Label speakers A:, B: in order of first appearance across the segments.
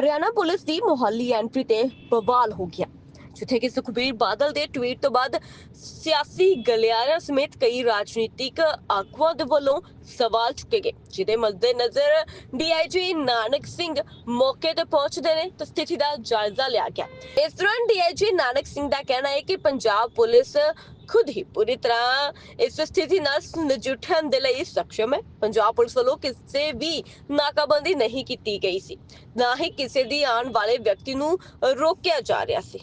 A: Haryana police ਦੀ Mohali entry ਤੇ ਬਵਾਲ ਹੋ ਗਿਆ। ਜਿੱਥੇ ਕਿ ਸੁਖਬੀਰ ਬਾਦਲ ਦੇ ਟਵੀਟ ਤੋਂ ਬਾਅਦ ਸਿਆਸੀ ਗਲਿਆਰਿਆਂ ਸਮੇਤ ਕਈ ਰਾਜਨੀਤਿਕ ਆਗੂਆਂ ਦੇ ਵੱਲੋਂ ਸਵਾਲ ਚੁੱਕੇ ਗਏ, ਜਿਹਦੇ ਮੱਦੇ ਡੀਆਈਜੀ ਨਾਨਕ ਸਿੰਘ ਮੌਕੇ ਤੇ ਪਹੁੰਚਦੇ ਨੇ ਤੇ ਸਥਿਤੀ ਦਾ ਜਾਇਜ਼ਾ ਲਿਆ ਗਿਆ। ਇਸ ਦੌਰਾਨ ਡੀਆਈਜੀ ਨਾਨਕ ਸਿੰਘ ਦਾ ਕਹਿਣਾ ਹੈ ਕਿ ਪੰਜਾਬ ਪੁਲਿਸ ਖੁਦ ਹੀ ਪੂਰੀ ਤਰ੍ਹਾਂ ਇਸ ਸਥਿਤੀ ਨਾਲ ਨਜਿੱਠਣ ਦੇ ਲਈ ਸક્ષਮ ਹੈ। ਪੰਜਾਬ ਪੁਲਿਸ ਵੱਲੋਂ ਕਿਸੇ ਵੀ ਨਾਕਾਬੰਦੀ ਨਹੀਂ ਕੀਤੀ ਗਈ ਸੀ, ਨਾ ਹੀ ਕਿਸੇ ਦੀ ਆਉਣ ਵਾਲੇ ਵਿਅਕਤੀ ਨੂੰ ਰੋਕਿਆ ਜਾ ਰਿਹਾ ਸੀ।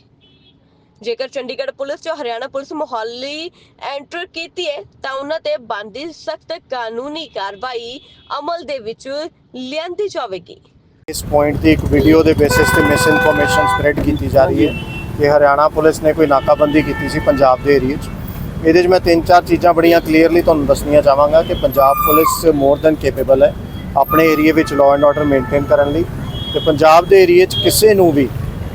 A: ਜੇਕਰ ਚੰਡੀਗੜ੍ਹ ਪੁਲਿਸ ਜੋ ਹਰਿਆਣਾ ਪੁਲਿਸ ਮੁਹਾਲੀ ਐਂਟਰ ਕੀਤੀ ਹੈ, ਤਾਂ ਉਹਨਾਂ ਤੇ ਬਣਦੀ ਸਖਤ ਕਾਨੂੰਨੀ ਕਾਰਵਾਈ ਅਮਲ ਦੇ ਵਿੱਚ ਲਿਆਂਦੀ ਜਾਵੇਗੀ।
B: ਇਸ ਪੁਆਇੰਟ ਦੀ ਇੱਕ ਵੀਡੀਓ ਦੇ ਬੇਸਿਸ ਤੇ ਮਿਸ ਇਨਫੋਰਮੇਸ਼ਨ ਸਪਰੈਡ ਕੀਤੀ ਜਾ ਰਹੀ ਹੈ ਕਿ ਹਰਿਆਣਾ ਪੁਲਿਸ ਨੇ ਕੋਈ ਨਾਕਾਬੰਦੀ ਕੀਤੀ ਸੀ ਪੰਜਾਬ ਦੇ ਏਰੀਆ 'ਚ। ਇਹਦੇ 'ਚ ਮੈਂ ਤਿੰਨ ਚਾਰ ਚੀਜ਼ਾਂ ਬੜੀਆਂ ਕਲੀਅਰਲੀ ਤੁਹਾਨੂੰ ਦੱਸਣੀਆਂ ਚਾਹਾਂਗਾ ਕਿ Punjab police more than capable ਹੈ ਆਪਣੇ ਏਰੀਆ ਵਿੱਚ ਲਾਅ ਐਂਡ ਆਰਡਰ ਮੇਨਟੇਨ ਕਰਨ ਲਈ ਤੇ ਪੰਜਾਬ ਦੇ ਏਰੀਆ 'ਚ ਕਿਸੇ ਨੂੰ ਵੀ,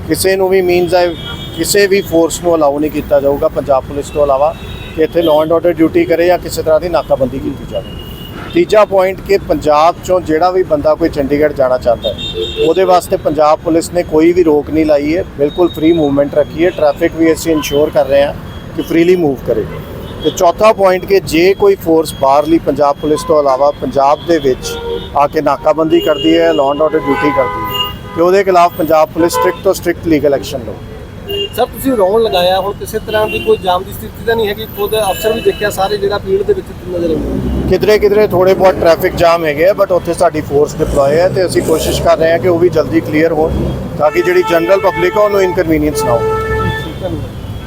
B: ਕਿਸੇ ਨੂੰ ਵੀ ਮੀਨਸ ਹੈ ਕਿਸੇ ਵੀ ਫੋਰਸ ਨੂੰ ਅਲਾਉ ਨਹੀਂ ਕੀਤਾ ਜਾਊਗਾ ਪੰਜਾਬ ਪੁਲਿਸ ਤੋਂ ਇਲਾਵਾ ਕਿ ਇੱਥੇ ਲਾਅ ਐਂਡ ਆਰਡਰ ਡਿਊਟੀ ਕਰੇ ਜਾਂ ਕਿਸੇ ਤਰ੍ਹਾਂ ਦੀ ਨਾਕਾਬੰਦੀ ਕੀਤੀ ਜਾਵੇ। ਤੀਜਾ ਪੁਆਇੰਟ ਕਿ ਪੰਜਾਬ ਚੋਂ ਜਿਹੜਾ ਵੀ ਬੰਦਾ ਕੋਈ ਚੰਡੀਗੜ੍ਹ ਜਾਣਾ ਚਾਹੁੰਦਾ ਹੈ, ਉਹਦੇ ਵਾਸਤੇ ਪੰਜਾਬ ਪੁਲਿਸ ਨੇ ਕੋਈ ਵੀ ਰੋਕ ਨਹੀਂ ਲਾਈ ਹੈ। ਬਿਲਕੁਲ ਫ੍ਰੀ ਮੂਵਮੈਂਟ ਰੱਖੀ ਹੈ। ਟ੍ਰੈਫਿਕ ਵੀ ਅਸੀਂ ਇਨਸ਼ੋਰ ਕਰ ਰਹੇ ਹਾਂ ਕਿ ਫ੍ਰੀਲੀ ਮੂਵ ਕਰੇ। ਤੇ ਚੌਥਾ ਪੁਆਇੰਟ ਕਿ ਜੇ ਕੋਈ ਫੋਰਸ ਬਾਹਰਲੀ ਪੰਜਾਬ ਪੁਲਿਸ ਤੋਂ ਇਲਾਵਾ ਪੰਜਾਬ ਦੇ ਵਿੱਚ ਆ ਕੇ ਨਾਕਾਬੰਦੀ ਕਰਦੀ ਹੈ ਲਾਅ ਐਂਡ ਆਰਡਰ ਡਿਊਟੀ ਕਰਦੀ ਹੈ, ਤੇ ਉਹਦੇ ਖਿਲਾਫ ਪੰਜਾਬ ਪੁਲਿਸ ਸਟ੍ਰਿਕਟ ਤੋਂ ਸਟ੍ਰਿਕਟ ਲੀਗਲ ਐਕਸ਼ਨ ਲਓ
C: ਸਰ ਤੁਸੀਂ ਰੌਣ ਲਗਾਇਆ ਹੁਣ ਕਿਸੇ ਤਰ੍ਹਾਂ ਦੀ ਕੋਈ ਜਾਮ ਦੀ ਸਥਿਤੀ ਤਾਂ ਨਹੀਂ ਹੈਗੀ ਖੁਦ ਅਫਸਰ ਵੀ ਦੇਖਿਆ ਸਾਰੇ ਜਿਹੜਾ ਭੀੜ ਦੇ ਵਿੱਚ ਨਜ਼ਰ ਆਉਂਦੇ
B: ਕਿਧਰੇ ਕਿਧਰੇ ਥੋੜੇ ਬਹੁਤ ਟ੍ਰੈਫਿਕ ਜਾਮ ਹੈਗੇ ਆ ਬਟ ਉੱਥੇ ਸਾਡੀ ਫੋਰਸ ਡਿਪਲੋਏ ਹੈ ਤੇ ਅਸੀਂ ਕੋਸ਼ਿਸ਼ ਕਰ ਰਹੇ ਹਾਂ ਕਿ ਉਹ ਵੀ ਜਲਦੀ ਕਲੀਅਰ ਹੋਣ ਤਾਂ ਕਿ ਜਿਹੜੀ ਜਨਰਲ ਪਬਲਿਕ ਆ ਉਹਨੂੰ ਇਨਕਨਵੀਨੀਅੰਸ ਨਾ ਹੋ